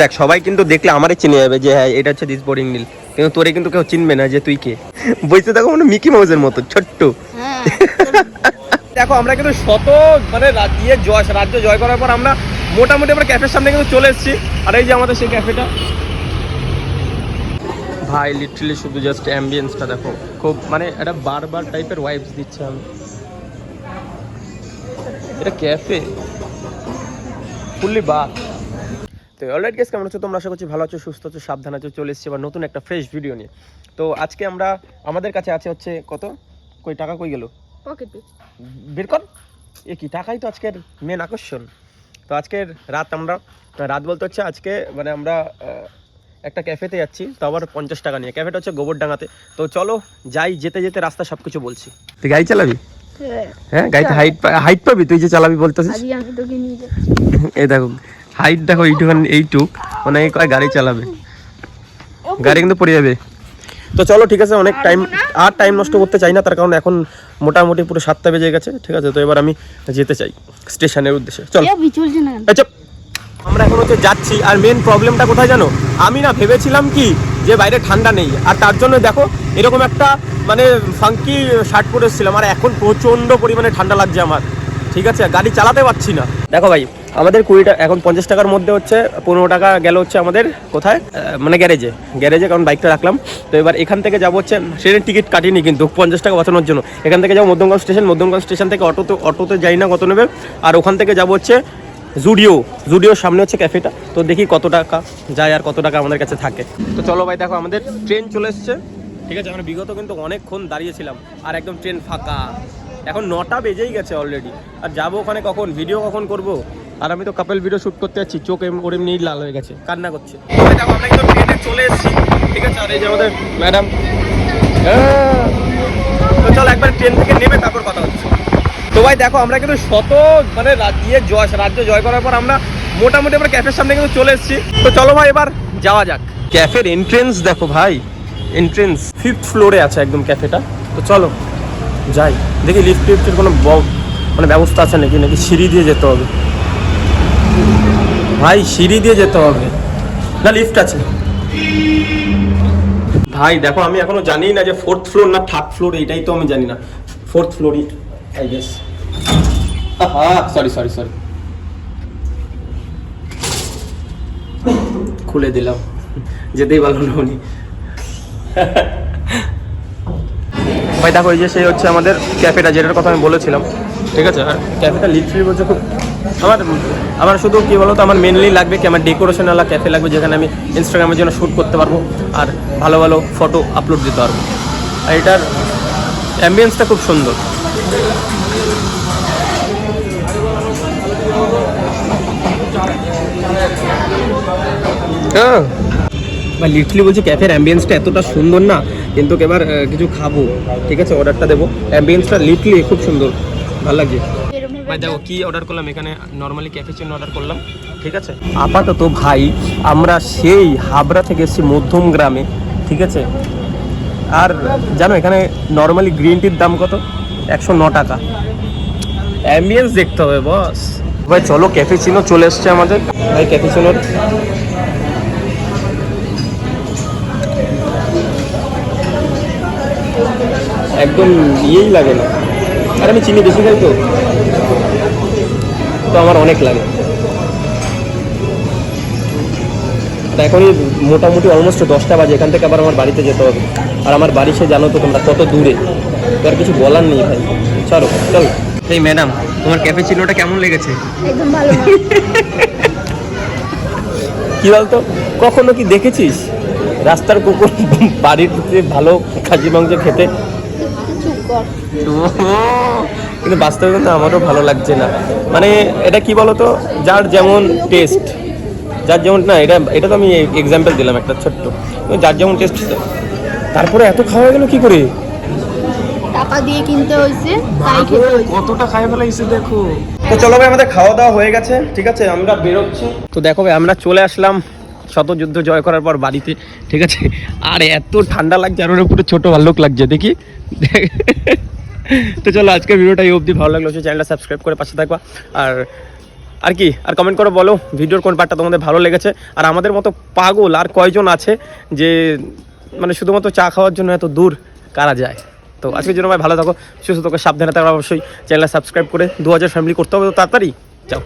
দেখ সবাই কিন্তু দেখলে আমারই চিনে যাবে যে হ্যাঁ এটা হচ্ছে দিস বোরিং নীল কিন্তু তোরে কিন্তু কেউ চিনবে না যে তুই কে। বইতে দেখো মানে মিকি মাউসের মতো ছোট্ট। হ্যাঁ। দেখো আমরা কিন্তু শত মানে ইয়ে জয় রাজ্য জয় করার পর আমরা মোটামুটি আমরা ক্যাফের সামনে কিন্তু চলে এসেছি। আর এই যে আমাদের সেই ক্যাফেটা ভাই লিটারালি শুধু জাস্ট অ্যাম্বিয়েন্সটা দেখো। খুব মানে একটা বারবার টাইপের ওয়াইবস দিচ্ছে আমি। এটা ক্যাফে ফুললি বার তো অলরাইট গেস কেমন আছো? তোমরা আশা করছি ভালো আছো সুস্থ আছো সাবধান আছো চলে এসেছি আবার নতুন একটা ফ্রেশ ভিডিও নিয়ে। তো আজকে আমরা আমাদের কাছে আছে হচ্ছে কত? কই টাকা কই গেল? পকেটে বের কর। এ কি টাকাই তো আজকের মেন আকর্ষণ। তো আজকের রাত আমরা রাত বলতে হচ্ছে আজকে মানে আমরা আহ, একটা ক্যাফেতে যাচ্ছি তো আবার পঞ্চাশ টাকা নিয়ে। ক্যাফেটা হচ্ছে গোবরডাঙ্গাতে। তো চলো যাই যেতে যেতে রাস্তা সব কিছু বলছি। তুই গাড়ি চালাবি? হ্যাঁ। গাড়িতে হাইট হাইট পাবি? তুই যে চালাবি বলতেছিস? আজকে আমি তোকে নিয়ে যাই এই দেখো হাইট দেখো এইটুখানি এইটুক। মানে কয় গাড়ি চালাবে। গাড়ি কিন্তু পড়ে যাবে। তো চলো ঠিক আছে অনেক টাইম আর টাইম নষ্ট করতে চাই না তার কারণ এখন মোটামুটি পুরো সাতটা বেজে গেছে ঠিক আছে? তো এবার আমি যেতে চাই স্টেশনের উদ্দেশ্যে। চলো? আচ্ছা আমরা এখন হচ্ছে যাচ্ছি আর মেন প্রবলেমটা কোথায় জানো? আমি না ভেবেছিলাম কি যে বাইরে ঠান্ডা নেই। আর তার জন্য দেখো এরকম একটা মানে ফাঙ্কি শার্ট পরে এসেছিলাম। আর এখন প্রচণ্ড পরিমাণে ঠান্ডা লাগছে আমার। ঠিক আছে? গাড়ি চালাতে পারছি না। দেখো ভাই আমাদের কুড়ি টাকা এখন পঞ্চাশ টাকার মধ্যে হচ্ছে, পনেরো টাকা গেল হচ্ছে আমাদের কোথায়? মানে গ্যারেজে। গ্যারেজে কারণ বাইকটা রাখলাম। তো এবার এখান থেকে যাব হচ্ছে ট্রেনের টিকিট কাটিনি কিন্তু, পঞ্চাশ টাকা বাঁচানোর জন্য। এখান থেকে যাব মধ্যমগঞ্জ স্টেশন মধ্যমগঞ্জ স্টেশন থেকে অটোতে অটোতে যাই না কত নেবে। আর ওখান থেকে যাব হচ্ছে জুডিও জুডিওর সামনে হচ্ছে ক্যাফেটা তো দেখি কত টাকা যায় আর কত টাকা আমাদের কাছে থাকে। তো চলো ভাই, দেখো আমাদের ট্রেন চলে এসছে। ঠিক আছে, আমরা বিগত কিন্তু অনেকক্ষণ দাঁড়িয়েছিলাম, আর একদম ট্রেন ফাঁকা। এখন নটা বেজেই গেছে অলরেডি আর যাব ওখানে কখন? ভিডিও কখন করব? আর আমি তো কাপেল ভিডিও শ্যুট করতে যাচ্ছি চোখ এম- ওর এমনি লাল হয়ে গেছে। কান্না করছে। আমরা একদম ট্রেনে চলে এসেছি। ঠিক আছে আর এই যে আমাদের ম্যাডাম তো চলো একবার ট্রেন থেকে নেমে তারপর কথা হচ্ছে। তো ভাই দেখো আমরা কিন্তু শত মানে ইয়ে জয় রাজ্য জয় করার পর আমরা মোটামুটি আমরা ক্যাফের সামনে কিন্তু চলে এসেছি। তো চলো ভাই এবার যাওয়া যাক। ক্যাফের এন্ট্রেন্স দেখো ভাই এন্ট্রেন্স ফিফথ ফ্লোরে আছে একদম ক্যাফেটা তো চলো যাই। দেখি লিফট টিফটের কোনো মানে ব্যবস্থা আছে নাকি? নাকি সিঁড়ি দিয়ে যেতে হবে? ভাই সিঁড়ি দিয়ে যেতে হবে। না লিফট আছে। ভাই, দেখো, আমি এখনও জানি না যে ফোর্থ ফ্লোর না থার্ড ফ্লোর এইটাই তো আমি জানি না। ফোর্থ ফ্লোরই আই গেস হ্যাঁ সরি সরি সরি খুলে দিলাম। যেতেই পারল না উনি। ভাই, দেখো, এই যে সেই হচ্ছে আমাদের ক্যাফেটা যেটার কথা আমি বলেছিলাম। ঠিক আছে? আর ক্যাফেটা লিটারালি বলছে খুব আমার আমার শুধু কি বলতো আমার মেনলি লাগবে কি আমার ডেকোরেশন ওয়ালা ক্যাফে লাগবে যেখানে আমি ইনস্টাগ্রামের জন্য শ্যুট করতে পারব আর ভালো ভালো ফটো আপলোড দিতে পারব। আর এটার অ্যাম্বিয়েন্সটা খুব সুন্দর। হ্যাঁ। বা লিটারলি বলছি ক্যাফের অ্যাম্বিয়েন্সটা এতটা সুন্দর না কিন্তু এবার কিছু খাব। ঠিক আছে অর্ডারটা দেবো। অ্যাম্বিয়েন্সটা লিটারলি খুব সুন্দর। ভালো লাগছে। ভাই দেখো কি অর্ডার করলাম? এখানে নর্মালি ক্যাফেচিনো অর্ডার করলাম। ঠিক আছে? আপাতত ভাই আমরা সেই হাবড়া থেকে এসেছি মধ্যম গ্রামে ঠিক আছে? আর জানো এখানে নর্মালি গ্রিন টির দাম কত? একশো ন টাকা। অ্যাম্বিয়েন্স দেখতে হবে বস ভাই চলো ক্যাফে ক্যাফেচিনো চলে এসছে আমাদের। ভাই ক্যাফে ক্যাফেচিনোর একদম ইয়েই লাগে না। আর আমি চিনি বেশি খাই তো। তো আমার অনেক লাগে। তা এখনই মোটামুটি অলমোস্ট দশটা বাজে এখান থেকে আবার আমার বাড়িতে যেতে হবে। আর আমার বাড়ি সে জানো তো তোমরা কত দূরে। তো আর কিছু বলার নেই ভাই। চলো চলো। এই ম্যাডাম তোমার ক্যাফেচিনোটা কেমন লেগেছে? একদম ভালো। কি বলতো কখনো কি দেখেছিস? রাস্তার কুকুর বাড়িতে ভালো খাসি মাংস খেতে কিন্তু বাস্তবে কিন্তু আমারও ভালো লাগছে না। মানে এটা কি বলতো? যার যেমন টেস্ট যার যেমন না এটা এটা তো আমি এক্সাম্পল দিলাম একটা ছোট্ট। যার যেমন টেস্ট তারপরে এত খাওয়া গেল কি করে? টাকা দিয়ে কিনতে হয়েছে তাই খেতে হয়েছে। কতটা খাই ফেলা দেখো। তো চলো ভাই আমাদের খাওয়া দাওয়া হয়ে গেছে ঠিক আছে? আমরা বেরোচ্ছি। তো দেখো ভাই আমরা চলে আসলাম শত যুদ্ধ জয় করার পর বাড়িতে, ঠিক আছে? আর এত ঠান্ডা লাগছে, আর ওর পুরো ছোটো ভাল্লুক লাগছে, দেখি? তো চলো, আজকের ভিডিওটা এই অবধি। ভালো লাগল চ্যানেলটা সাবস্ক্রাইব করে পাশে থাকবা। আর আর কি, আর কমেন্ট করে বলো, ভিডিওর কোন পার্টটা তোমাদের ভালো লেগেছে? আর আমাদের মতো পাগল আর কয়জন আছে যে মানে শুধুমাত্র চা খাওয়ার জন্য এত দূর কারা যায়? তো আজকের জন্য ভাই, ভালো থাকো, সুস্থ থাকো, সাবধানে থাকো। অবশ্যই চ্যানেলটা সাবস্ক্রাইব করে দু হাজার ফ্যামিলি করতে হবে, তো তাড়াতাড়ি। যাও।